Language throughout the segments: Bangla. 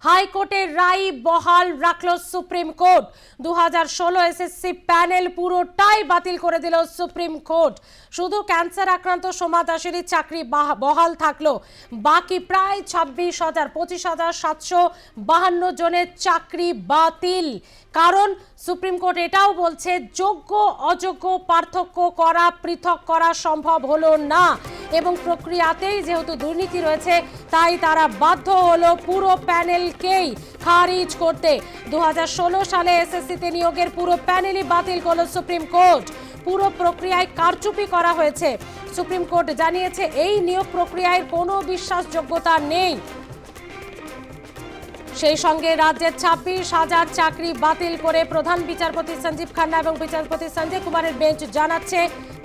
হাইকোর্টের রায় বহাল রাখল সুপ্রিম কোর্ট। দু হাজার ষোলো এসএসসি প্যানেল পুরোটাই বাতিল করে দিল সুপ্রিম কোর্ট। শুধু ক্যান্সার আক্রান্ত সোমা দাসেরই চাকরি বাহ- বহাল থাকল। বাকি প্রায় ছাব্বিশ হাজার, পঁচিশ হাজার সাতশো বাহান্ন জনের চাকরি বাতিল। কারণ সুপ্রিম কোর্ট এটাও বলছে, যোগ্য, অযোগ্য, পার্থক্য করা, পৃথক করা সম্ভব হলো না। এবং প্রক্রিয়াতেই যেহেতু দুর্নীতি রয়েছে, তাই তারা বাধ্য হলো পুরো প্যানেলকেই খারিজ করতে। দু হাজার ষোলো সালে এসএসসিতে নিয়োগের পুরো প্যানেলই বাতিল করল সুপ্রিম কোর্ট। পুরো প্রক্রিয়ায় কারচুপি করা হয়েছে। সুপ্রিম কোর্ট জানিয়েছে, এই নিয়োগ প্রক্রিয়ায় কোনো বিশ্বাসযোগ্যতা নেই। সেই সঙ্গে রাজ্যের ছাব্বিশ হাজার চাকরি বাতিল করে প্রধান বিচারপতি সঞ্জীব খান্না এবং বিচারপতি সঞ্জয় কুমারের বেঞ্চ জানাচ্ছে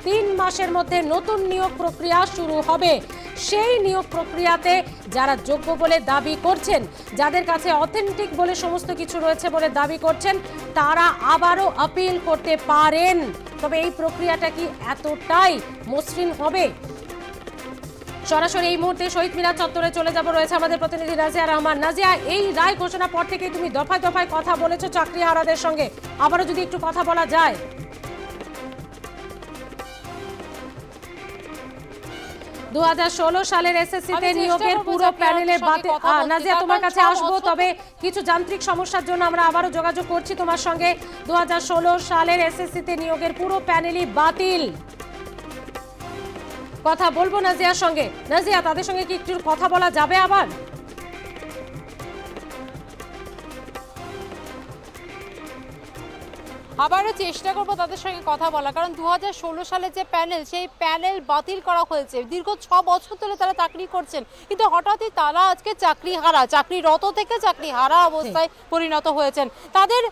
তিন মাসের মধ্যে নতুন নিয়োগ প্রক্রিয়া শুরু হবে। সেই নিয়োগ প্রক্রিয়াতে যারা যোগ্য বলে দাবি করছেন, যাদের কাছে অথেন্টিক বলে সমস্ত কিছু রয়েছে বলে দাবি করছেন, তারা আবারও আপিল করতে পারেন। তবে এই প্রক্রিয়াটা কি এতটাই মসৃণ হবে? সরাসরি এই মুহূর্তে শহীদ মিনার চত্বরে চলে যাব। রয়েছে আমাদের প্রতিনিধি নাজিয়া রহমান। নাজিয়া এই রায় ঘোষণার পর থেকেই তুমি দফায় দফায় কথা বলেছ চাকরি হারাদের সঙ্গে। আবারও যদি একটু কথা বলা যায়। দু হাজার ষোলো সালের এসএসসি তে আমি নিয়োগের পুরো প্যানেলে নাজিয়া তোমার কাছে আসব তবে কিছু যান্ত্রিক সমস্যার জন্য আমরা আবারও যোগাযোগ করছি তোমার সঙ্গে। দু হাজার ষোলো সালের এসএসসি তে নিয়োগের পুরো প্যানেলই বাতিল। কথা বলব নাজিয়ার সঙ্গে। নাজিয়া তাদের সঙ্গে কি একটু কথা বলা যাবে আবার? আবারও চেষ্টা করব তাদের সঙ্গে কথা বলা কারণ দু হাজার ষোলো সালে যে প্যানেল সেই প্যানেল বাতিল করা হয়েছে। দীর্ঘ ছ বছর ধরে তারা চাকরি করছেন। কিন্তু হঠাৎই তারা আজকে চাকরি হারা চাকরিরত থেকে চাকরি হারা অবস্থায় পরিণত হয়েছেন। তাদের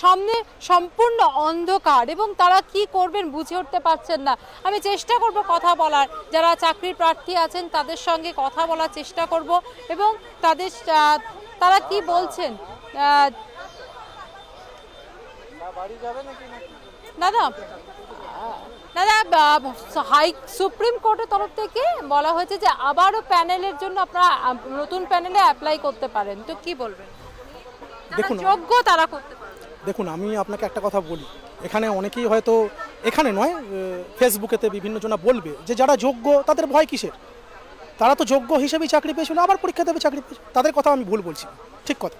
সামনে সম্পূর্ণ অন্ধকার এবং তারা কি করবেন বুঝে উঠতে পারছেন না। আমি চেষ্টা করব কথা বলার। যারা চাকরির প্রার্থী আছেন তাদের সঙ্গে কথা বলার চেষ্টা করব এবং তাদের তারা কি বলছেন? দাদা দাদা হাই সুপ্রিম কোর্টের তরফ থেকে বলা হয়েছে যে আবারও প্যানেলের জন্য আপনারা নতুন প্যানেলে অ্যাপ্লাই করতে পারেন। তো কি বলবেন? দেখুন। যোগ্য তারা করতে দেখুন আমি আপনাকে একটা কথা বলি। এখানে অনেকেই হয়তো এখানে নয় ফেসবুকেতে বিভিন্ন জনা বলবে যে যারা যোগ্য তাদের ভয় কিসের? তারা তো যোগ্য হিসেবেই চাকরি পেয়েছিল আবার পরীক্ষা দেবে চাকরি পেয়েছে তাদের কথা আমি ভুল বলছি ঠিক কথা।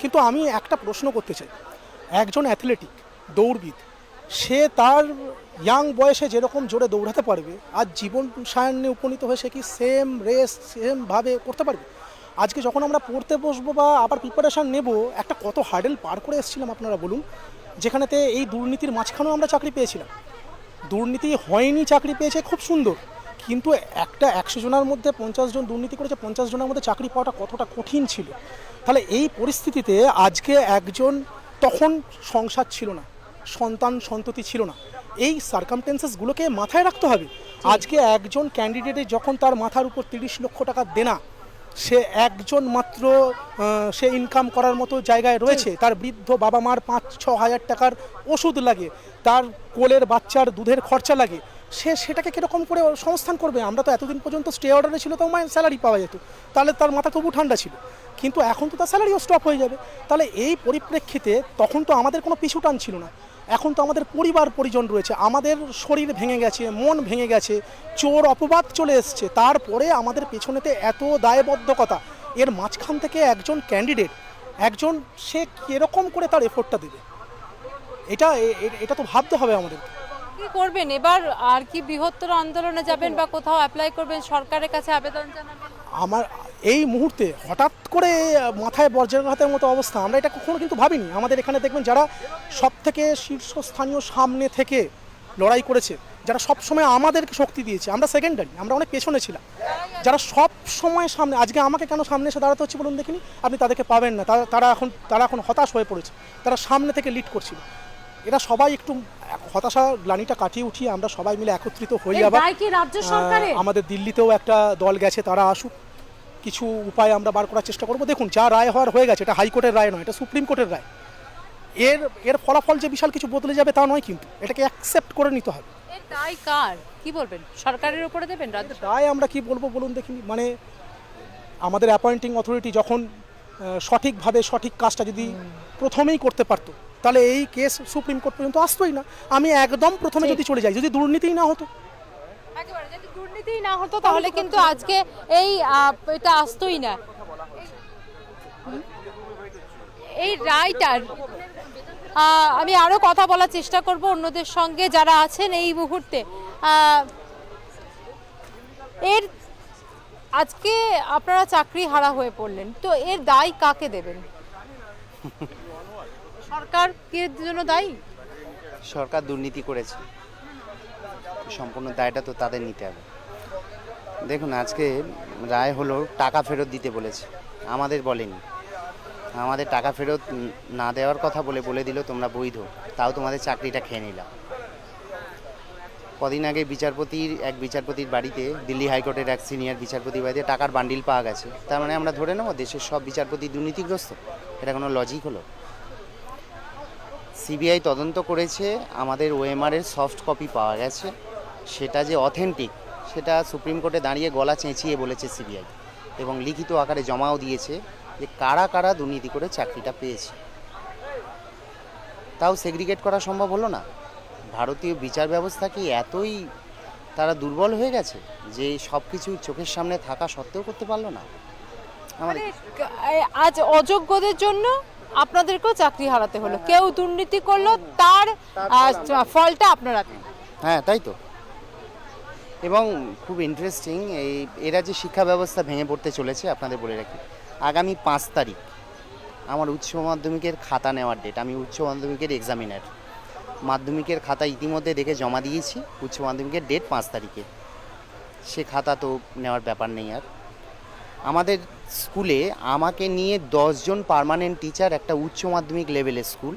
কিন্তু আমি একটা প্রশ্ন করতে চাই। একজন অ্যাথলেটিক, দৌড়বিদ, সে তার ইয়াং বয়সে যেরকম জোরে দৌড়াতে পারবে, আর জীবন সায়নে উপনীত হয়ে সে কি সেম রেস সেমভাবে করতে পারবে? আজকে যখন আমরা পড়তে বসবো বা আবার প্রিপারেশান নেব, একটা কত হার্ডেল পার করে এসেছিলাম আপনারা বলুন, যেখানেতে এই দুর্নীতির মাঝখানেও আমরা চাকরি পেয়েছিলাম। দুর্নীতি হয়নি, চাকরি পেয়েছে, খুব সুন্দর। কিন্তু একটা একশো জনের মধ্যে পঞ্চাশ জন দুর্নীতি করেছে, পঞ্চাশ জনের মধ্যে চাকরি পাওয়াটা কতটা কঠিন ছিল? তাহলে এই পরিস্থিতিতে আজকে একজন তখন সংসার ছিল না সন্তান সন্ততি ছিল না। এই সার্কামটেন্সেসগুলোকে মাথায় রাখতে হবে। আজকে একজন ক্যান্ডিডেটের যখন তার মাথার উপর তিরিশ লক্ষ টাকা দেনা সে একজন মাত্র সে ইনকাম করার মতো জায়গায় রয়েছে তার বৃদ্ধ বাবা মার পাঁচ ছ হাজার টাকার ওষুধ লাগে তার কোলের বাচ্চার দুধের খরচা লাগে সে সেটাকে কীরকম করে সংস্থান করবে? আমরা তো এতদিন পর্যন্ত স্টে অর্ডারে ছিল তো আমার স্যালারি পাওয়া যেত। তাহলে তার মাথা তবু ঠান্ডা ছিল। কিন্তু এখন তো তার স্যালারিও স্টপ হয়ে যাবে। তাহলে এই পরিপ্রেক্ষিতে তখন তো আমাদের কোনো পিছু টান ছিল না। এখন তো আমাদের পরিবার পরিজন রয়েছে। আমাদের শরীর ভেঙে গেছে, মন ভেঙে গেছে, চোর অপবাদ চলে এসছে। তারপরে আমাদের পেছনেতে এত দায়বদ্ধকতা। এর মাঝখান থেকে একজন ক্যান্ডিডেট একজন সে কীরকম করে তার এফোর্টটা দেবে? এটা এটা তো ভাবতে হবে আমাদের কি করবেন? এবার আর কি বৃহত্তর আন্দোলনে যাবেন বা কোথাও অ্যাপ্লাই করবেন? সরকারের কাছে আবেদন আমার এই মুহূর্তে হঠাৎ করে মাথায় বজ্রাঘাতের মতো অবস্থা। আমরা এটা কখনো কিন্তু ভাবিনি। আমাদের এখানে দেখবেন যারা সব থেকে শীর্ষস্থানীয় সামনে থেকে লড়াই করেছে, যারা সব সময় আমাদেরকে শক্তি দিয়েছে, আমরা সেকেন্ডারি আমরা অনেক পেছনে ছিলাম। যারা সব সময় সামনে, আজকে আমাকে কেন সামনে এসে দাঁড়াতে হচ্ছে বলুন দেখিনি? আপনি তাদেরকে পাবেন না। তারা তারা এখন তারা এখন হতাশ হয়ে পড়েছে। তারা সামনে থেকে লিড করছিল। এরা সবাই একটু হতাশা গ্লানিটা কাটিয়ে উঠিয়ে আমরা সবাই মিলে একত্রিত হই আবার আমাদের দিল্লিতেও একটা দল গেছে তারা আসুক। কিছু উপায় আমরা বার করার চেষ্টা করব। দেখুন যা রায় হওয়ার হয়ে গেছে এটা হাইকোর্টের রায় নয় এটা সুপ্রিম কোর্টের রায়। এর এর ফলাফল যে বিশাল কিছু বদলে যাবে তা নয় কিন্তু এটাকে অ্যাকসেপ্ট করে নিতে হবে। দায় কার? কি বলবেন? সরকারের উপরে দেবেন রাজ্য? আমরা কি বলব বলুন দেখি মানে আমাদের অ্যাপয়েন্টিং অথরিটি যখন সঠিকভাবে সঠিক কাজটা যদি প্রথমেই করতে পারতো তাহলে এই কেস সুপ্রিম কোর্ট পর্যন্ত আসতোই না। আমি একদম প্রথমে যদি চলে যাই যদি দুর্নীতিই না হতো। যদি দুর্নীতিই না হতো তাহলে কিন্তু আজকে এই এটা আসতোই না। এই রায়টার আমি আরও কথা বলার চেষ্টা করব অন্যদের সঙ্গে যারা আছেন এই মুহূর্তে। এর আজকে আপনারা চাকরি হারা হয়ে পড়লেন, তো এর দায় কাকে দেবেন? সরকার কে জন্য দায়ী? সরকার দুর্নীতি করেছে। সম্পূর্ণ দায়টা তো তাদের নিতে হবে। দেখুন, আজকে রায় হলো টাকা ফেরত দিতে বলেছে। আমাদের বলেনি। আমাদের টাকা ফেরত না দেওয়ার কথা বলে বলে দিল, তোমরা বৈধ। তাও তোমাদের চাকরিটা খেয়ে নিলাম। কদিন আগে বিচারপতির, এক বিচারপতির বাড়িতে, দিল্লি হাইকোর্টের এক সিনিয়র বিচারপতির বাড়িতে টাকার বান্ডিল পাওয়া গেছে। তার মানে আমরা ধরে নেব, দেশের সব বিচারপতি দুর্নীতিগ্রস্ত। এটা কোনো লজিক হলো? সিবিআই তদন্ত করেছে, আমাদের ওএমআর এর সফট কপি পাওয়া গেছে। সেটা যে অথেন্টিক সেটা সুপ্রিম কোর্টে দাঁড়িয়ে গলা চেঁচিয়ে বলেছে সিবিআই। এবং লিখিত আকারে জমাও দিয়েছে যে কারা কারা দুর্নীতি করে চাকরিটা পেয়েছে। তাও সেগ্রিগেট করা সম্ভব হলো না? ভারতীয় বিচার ব্যবস্থা কি এতই তারা দুর্বল হয়ে গেছে যে সব কিছু চোখের সামনে থাকা সত্ত্বেও করতে পারল না? মানে আজ অযোগ্যদের জন্য আপনাদেরকেও চাকরি হারাতে হলো। কেউ দুর্নীতি করল তার ফলটা আপনারা হ্যাঁ তাই তো। এবং খুব ইন্টারেস্টিং এই এরা যে শিক্ষা ব্যবস্থা ভেঙে পড়তে চলেছে আপনাদের বলে রাখি। আগামী পাঁচ তারিখ আমার উচ্চ মাধ্যমিকের খাতা নেওয়ার ডেট আমি উচ্চ মাধ্যমিকের এক্সামিনার মাধ্যমিকের খাতা ইতিমধ্যে দেখে জমা দিয়েছি উচ্চ মাধ্যমিকের ডেট পাঁচ তারিখে। সে খাতা তো নেওয়ার ব্যাপার নেই আর। আমাদের স্কুলে আমাকে নিয়ে দশজন পার্মানেন্ট টিচার একটা উচ্চ মাধ্যমিক লেভেলের স্কুল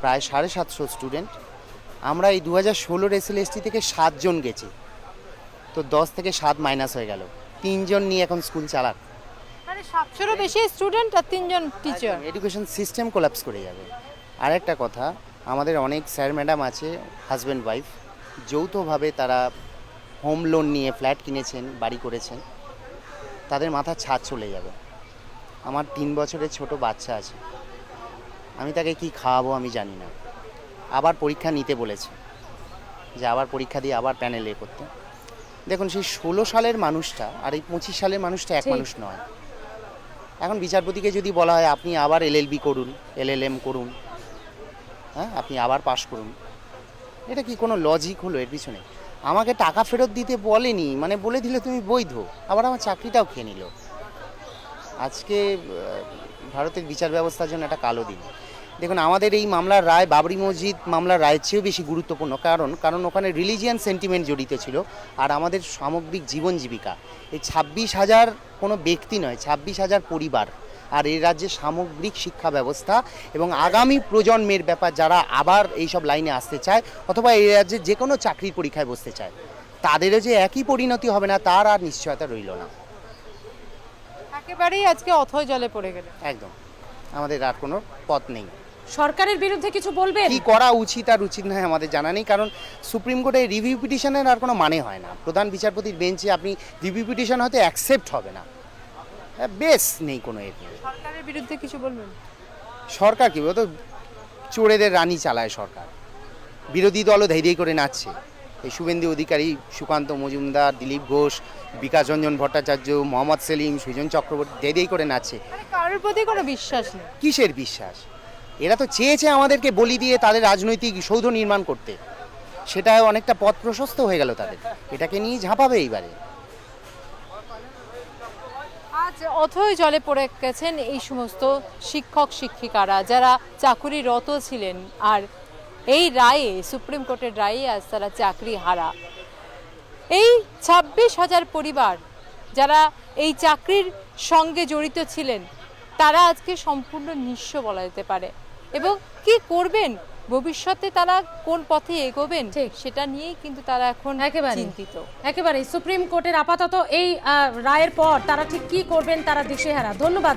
প্রায় সাড়ে সাতশো স্টুডেন্ট আমরা এই দু হাজার ষোলোর এসএলএসটি থেকে সাতজন গেছি। তো দশ থেকে সাত মাইনাস হয়ে গেল। তিনজন নিয়ে এখন স্কুল চালাক। মানে সাতশোরও বেশি স্টুডেন্ট আর তিনজন টিচার এডুকেশন সিস্টেম কোলাপস করে যাবে। আর একটা কথা আমাদের অনেক স্যার ম্যাডাম আছে হাজব্যান্ড ওয়াইফ যৌথভাবে তারা হোম লোন নিয়ে ফ্ল্যাট কিনেছেন বাড়ি করেছেন। তাদের মাথা ছাদ চলে যাবে। আমার তিন বছরের ছোট বাচ্চা আছে। আমি তাকে কি খাওয়াবো আমি জানি না। আবার পরীক্ষা নিতে বলেছে যে আবার পরীক্ষা দিয়ে আবার প্যানেল এ করতে। দেখুন সেই ষোলো সালের মানুষটা আর এই পঁচিশ সালের মানুষটা এক মানুষ নয়। এখন বিচারপতিকে যদি বলা হয় আপনি আবার এলএলবি করুন এলএলএম করুন হ্যাঁ আপনি আবার পাশ করুন। এটা কি কোনো লজিক হলো এর পিছনে? আমাকে টাকা ফেরত দিতে বলেনি মানে বলে দিলে তুমি বৈধ। আবার আমার চাকরিটাও খেয়ে নিল। আজকে ভারতের বিচার ব্যবস্থার জন্য একটা কালো দিন। দেখুন, আমাদের এই মামলার রায়, বাবরি মসজিদ মামলার রায়ের চেয়েও বেশি গুরুত্বপূর্ণ। কারণ কারণ ওখানে রিলিজিয়ান সেন্টিমেন্ট জড়িত ছিল আর আমাদের সামগ্রিক জীবন জীবিকা। এই ছাব্বিশ হাজার কোনো ব্যক্তি নয়, ছাব্বিশ হাজার পরিবার আর এই রাজ্যে সামগ্রিক শিক্ষা ব্যবস্থা এবং আগামী প্রজন্মের ব্যাপার যারা আবার এইসব লাইনে আসতে চায় অথবা এই রাজ্যে যে কোনো চাকরির পরীক্ষায় বসতে চায় তাদেরও যে একই পরিণতি হবে না তার আর নিশ্চয়তা রইল না। একেবারেই আজকে অথয় জলে পড়ে গেল। একদম। আমাদের আর কোনো পথ নেই। সরকারের বিরুদ্ধে কিছু বলবেন? কি করা উচিত আর উচিত নয় আমাদের জানা নেই কারণ সুপ্রিম কোর্টে রিভিউ পিটিশনের আর কোনো মানে হয় না। প্রধান বিচারপতির বেঞ্চে আপনি রিভিউ পিটিশন হয়তো অ্যাকসেপ্ট হবে না। বেশ নেই কোনো নিয়ে। সরকারের বিরুদ্ধে কিছু বলবেন? সরকার কি? বলতো চোরেদের রানী চালায় সরকার। বিরোধী দলও ধৈর্য করে নাচছে। এই শুভেন্দু অধিকারী সুকান্ত মজুমদার দিলীপ ঘোষ বিকাশ রঞ্জন ভট্টাচার্য মোহাম্মদ সেলিম সুজন চক্রবর্তী ধৈর্য করে নাচছে। কারোর প্রতি কোনো বিশ্বাস নেই। কিসের বিশ্বাস? এরা তো চেয়েছে আমাদেরকে বলি দিয়ে তাদের রাজনৈতিক সৌধ নির্মাণ করতে। সেটা অনেকটা পথ প্রশস্ত হয়ে গেল তাদের। এটাকে নিয়ে ঝাঁপাবে এইবারে। আজ অথই জলে পড়ে গেছেন এই সমস্ত শিক্ষক, শিক্ষিকারা যারা চাকুরিরত ছিলেন। আর এই রায়ে, সুপ্রিম কোর্টের রায়ে আজ তারা চাকরি হারা। এই ছাব্বিশ হাজার পরিবার যারা এই চাকরির সঙ্গে জড়িত ছিলেন, তারা আজকে সম্পূর্ণ নিঃস্ব বলা যেতে পারে। এবং কি করবেন? ভবিষ্যতে তারা কোন পথে এগোবেন ঠিক। সেটা নিয়েই কিন্তু তারা এখন একেবারে। চিন্তিত। একেবারে সুপ্রিম কোর্টের আপাতত এই রায়ের পর তারা ঠিক কি করবেন তারা দিশেহারা। ধন্যবাদ।